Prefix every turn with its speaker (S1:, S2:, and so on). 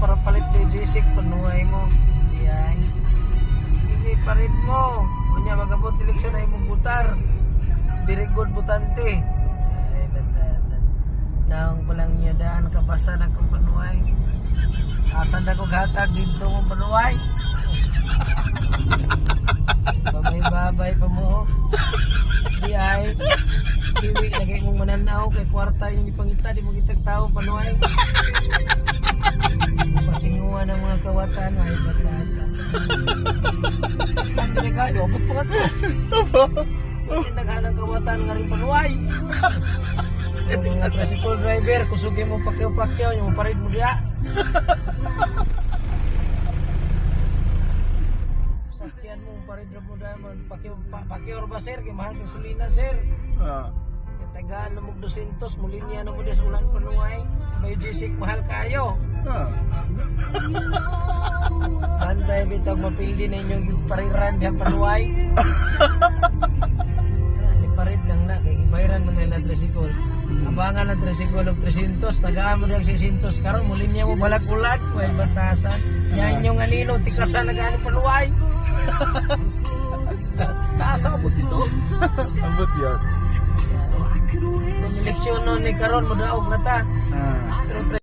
S1: para palit do jisik panuhay mo. Yan. Hindi pa rin mo. Kunya magabot eleksyon ay mong butar. Very good butante. Ay, batasan. Naong palang niya daan kabasa na kong panuhay. Asan na kong hatag dito mong panuhay. Babay-babay pa mo. Di ay. Diwi, lagay mong mananaw kay kwarta yung ipangita, di mo kitag tao panuhay. Kawatan, ay batasan. Ang delikado, abot pa ka to. Hindi naghanang kawatan nga rin panuhay. Yung mga tricycle driver, kusugin mo pakyaw-pakyaw, yung parid mo diya. Sakyan mo, parid mo diya, pakyaw, pa, pakyaw ba sir, kay mahal kang sulina sir.
S2: Ah.
S1: Tagaan na mo 200, mulinya na mo diya sa ulan panuhay. May jisik, mahal kayo.
S2: Ah.
S1: Bantay bitag mapildi na inyong pariran diyan panuway. Ni parid lang na kay gibayran man nila tricycle. Abangan na tricycle og 300, tagaan mo lang 600 karon muli niya mo balag ulan, way batasan. Nya inyong anino tikasan na gani panuway. Taas ako dito.
S2: Ambot yun.
S1: Kung eleksyon no ni karon mo daog na ta.
S2: Ah.
S1: Pero